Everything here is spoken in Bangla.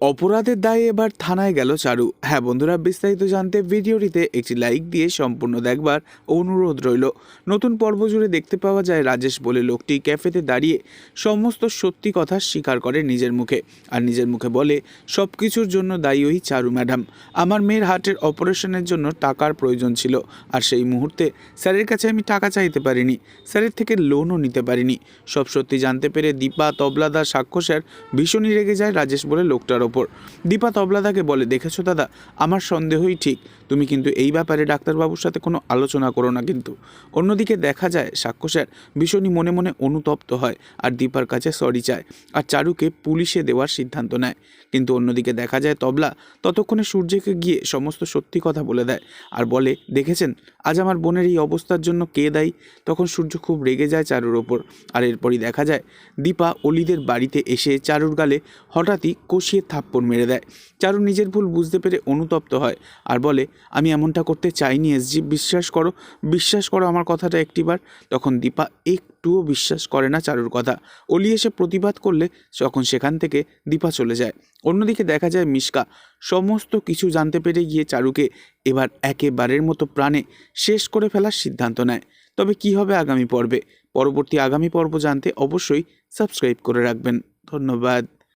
অপরাধের দায়ে এবার থানায় গেল চারু। হ্যাঁ বন্ধুরা, বিস্তারিত জানতে ভিডিওটিতে একটি লাইক দিয়ে সম্পূর্ণ দেখবার অনুরোধ রইল। নতুন পর্ব জুড়ে দেখতে পাওয়া যায় রাজেশ বলে লোকটি ক্যাফেতে দাঁড়িয়ে সমস্ত সত্যি কথা স্বীকার করে নিজের মুখে আর নিজের মুখে বলে সব কিছুর জন্য দায়ী ওই চারু ম্যাডাম। আমার মেয়ের হার্টের অপারেশনের জন্য টাকার প্রয়োজন ছিল আর সেই মুহূর্তে স্যারের কাছে আমি টাকা চাইতে পারিনি। স্যারের থেকে লোনও নিতে পারিনি। সব সত্যি জানতে পেরে দীপা, তবলাদা, সাক্ষ্য স্যার ভীষণই রেগে যায় রাজেশ বলে লোকটার ওপর দীপা তবলাদাকে বলে দেখেছ দাদা আমার সন্দেহই ঠিক। তুমি কিন্তু এই ব্যাপারে ডাক্তারবাবুর সাথে কোনো আলোচনা করো না কিন্তু। অন্যদিকে দেখা যায়, সাক্ষ্য স্যার, ভীষণই মনে মনে অনুতপ্ত হয় আর দীপার কাছে সরি চায় আর চারুকে পুলিশে দেওয়ার সিদ্ধান্ত নেয়। কিন্তু অন্যদিকে দেখা যায়, তবলা ততক্ষণে সূর্যকে গিয়ে সমস্ত সত্যি কথা বলে দেয় আর বলে, দেখেছেন, আজ আমার বোনের এই অবস্থার জন্য কে দায়ী? তখন সূর্য খুব রেগে যায় চারুর ওপর। আর এরপরই দেখা যায়, দীপা অলিদের বাড়িতে এসে চারুর গালে হঠাৎই কষিয়ে থাপ্পড় মেরে দেয়। চারু নিজের ভুল বুঝতে পেরে অনুতপ্ত হয় আর বলে আমি এমনটা করতে চাইনি। এসজি বিশ্বাস করো বিশ্বাস করো আমার কথাটা একটিবার। তখন দীপা একটুও বিশ্বাস করে না চারুর কথা। অলি এসে প্রতিবাদ করলে তখন সেখান থেকে দীপা চলে যায়। অন্যদিকে দেখা যায় মিশকা সমস্ত কিছু জানতে পেরে গিয়ে চারুকে এবার একেবারের মতো প্রাণে শেষ করে ফেলার সিদ্ধান্ত নেয়। তবে কি হবে আগামী পর্বে? পরবর্তী আগামী পর্ব জানতে অবশ্যই সাবস্ক্রাইব করে রাখবেন। ধন্যবাদ।